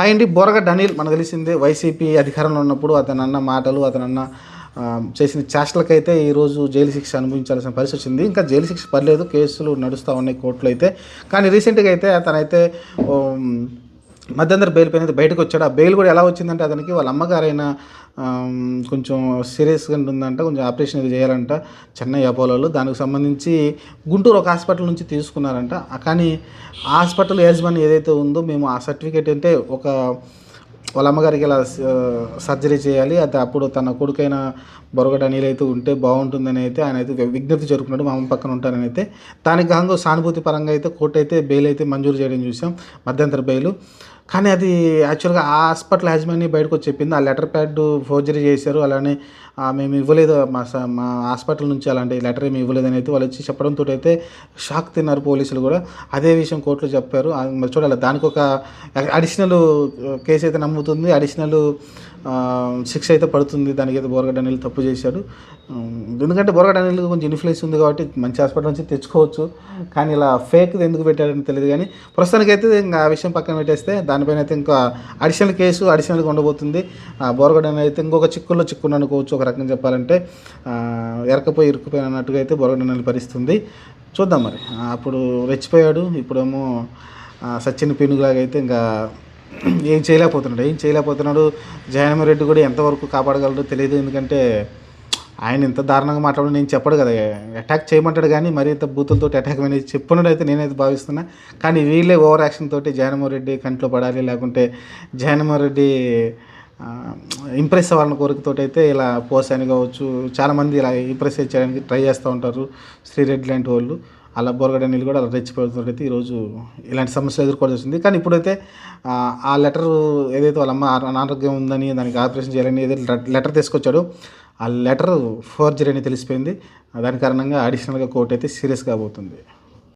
Hi అండి బోరగడ్డ అనిల్ మనకు తెలిసిందే వైసీపీ అధికారంలో ఉన్నప్పుడు అతను అన్న మాటలు అతను అన్న చేసిన చేష్టలకైతే ఈరోజు జైలు శిక్ష అనుభవించాల్సిన పరిస్థితి వచ్చింది. ఇంకా జైలు శిక్ష పర్లేదు కేసులు నడుస్తూ ఉన్నాయి కోర్టులో అయితే. కానీ రీసెంట్గా అయితే అతనైతే మధ్యంతర బెయిల్ పైన బయటకు వచ్చాడు. ఆ బెయిల్ కూడా ఎలా వచ్చిందంటే అతనికి వాళ్ళ అమ్మగారైన కొంచెం సీరియస్గా ఉందంట కొంచెం ఆపరేషన్ ఇది చేయాలంట చెన్నై అపోలోలో. దానికి సంబంధించి గుంటూరు ఒక హాస్పిటల్ నుంచి తీసుకున్నారంట. కానీ హాస్పిటల్ యజమాని ఏదైతే ఉందో మేము ఆ సర్టిఫికేట్ అంటే ఒక వాళ్ళ అమ్మగారికి ఇలా సర్జరీ చేయాలి. అది అప్పుడు తన కొడుకైన బొరగడ నీళ్ళు అయితే ఉంటే బాగుంటుందని అయితే ఆయన అయితే విజ్ఞప్తి జరుపుకున్నాడు మా అమ్మ పక్కన ఉంటారని అయితే. దానికి గాను సానుభూతి పరంగా అయితే కోర్టు అయితే బెయిల్ అయితే మంజూరు చేయడం చూసాం. మధ్యంతర బెయిల్. కానీ అది యాక్చువల్గా ఆ హాస్పిటల్ యాజమాన్యం బయటకు వచ్చి చెప్పింది. ఆ లెటర్ ప్యాడ్ ఫోర్జరీ చేశారు. అలానే మేము ఇవ్వలేదు. మా స- మా హాస్పిటల్ నుంచి అలాంటి లెటర్ ఏమి ఇవ్వలేదని అయితే వాళ్ళు వచ్చి చెప్పడంతో అయితే షాక్ తిన్నారు పోలీసులు కూడా. అదే విషయం కోర్టులో చెప్పారు. చూడాలి. దానికి ఒక అడిషనల్ కేసు అయితే నమ్ముతుంది. అడిషనల్ శిక్ష అయితే పడుతుంది. దానికి అయితే బోరగడ్డ అనిల్ తప్పు చేశాడు. ఎందుకంటే బోరగడ్డ అనిల్ కొంచెం ఇన్ఫ్లుయెన్స్ ఉంది కాబట్టి మంచి హాస్పిటల్ నుంచి తెచ్చుకోవచ్చు. కానీ ఇలా ఫేక్ ఎందుకు పెట్టాడని తెలియదు. కానీ ప్రస్తుతానికి అయితే ఇంకా ఆ విషయం పక్కన పెట్టేస్తే దాని దానిపైన అయితే ఇంకా అడిషనల్ కేసు అడిషనల్గా ఉండబోతుంది. ఆ, బోరగడ్డ అయితే ఇంకొక చిక్కుల్లో చిక్కుని అనుకోవచ్చు. ఒక రకంగా చెప్పాలంటే ఎరకపోయి ఇరుక్కుపోయిన అన్నట్టుగా అయితే బోరగడ్డ అనిల్ పరిస్థితుంది. చూద్దాం మరి. అప్పుడు రెచ్చిపోయాడు. ఇప్పుడేమో సచిన్ పినుగులాగా అయితే ఇంకా ఏం చేయలేకపోతున్నాడు. ఏం చేయలేకపోతున్నాడు? జయనమ్మ రెడ్డి కూడా ఎంతవరకు కాపాడగలడో తెలియదు. ఎందుకంటే ఆయన ఇంత దారుణంగా మాట్లాడడం నేను చెప్పడు కదా. అటాక్ చేయమంటాడు కానీ మరి ఇంత బూతులతో అటాక్ అనేది చెప్పున్నాడు అయితే నేనైతే భావిస్తున్నా. కానీ వీళ్ళే ఓవర్ యాక్షన్ తోటి జగన్మోహన్ రెడ్డి కంట్లో పడాలి లేకుంటే జగన్మోహన్ రెడ్డి ఇంప్రెస్ అవ్వాలని కోరికతో అయితే ఇలా పోస్ అని కావచ్చు చాలామంది ఇలా ఇంప్రెస్ చేయడానికి ట్రై చేస్తూ ఉంటారు శ్రీరెడ్డి లాంటి వాళ్ళు. అలా బోరగడ నీళ్ళు కూడా అలా రెచ్చిపోతుంటే ఈరోజు ఇలాంటి సమస్యలు ఎదుర్కోవాల్సి వచ్చింది కానీ ఇప్పుడైతే ఆ, లెటర్ ఏదైతే వాళ్ళ అమ్మ అనారోగ్యం ఉందని దానికి ఆపరేషన్ చేయాలని ఏదైతే లెటర్ తీసుకొచ్చాడో ఆ లెటర్ ఫోర్జరీ అని తెలిసిపోయింది. దాని కారణంగా అడిషనల్గా కోర్టు అయితే సీరియస్ కాబోతుంది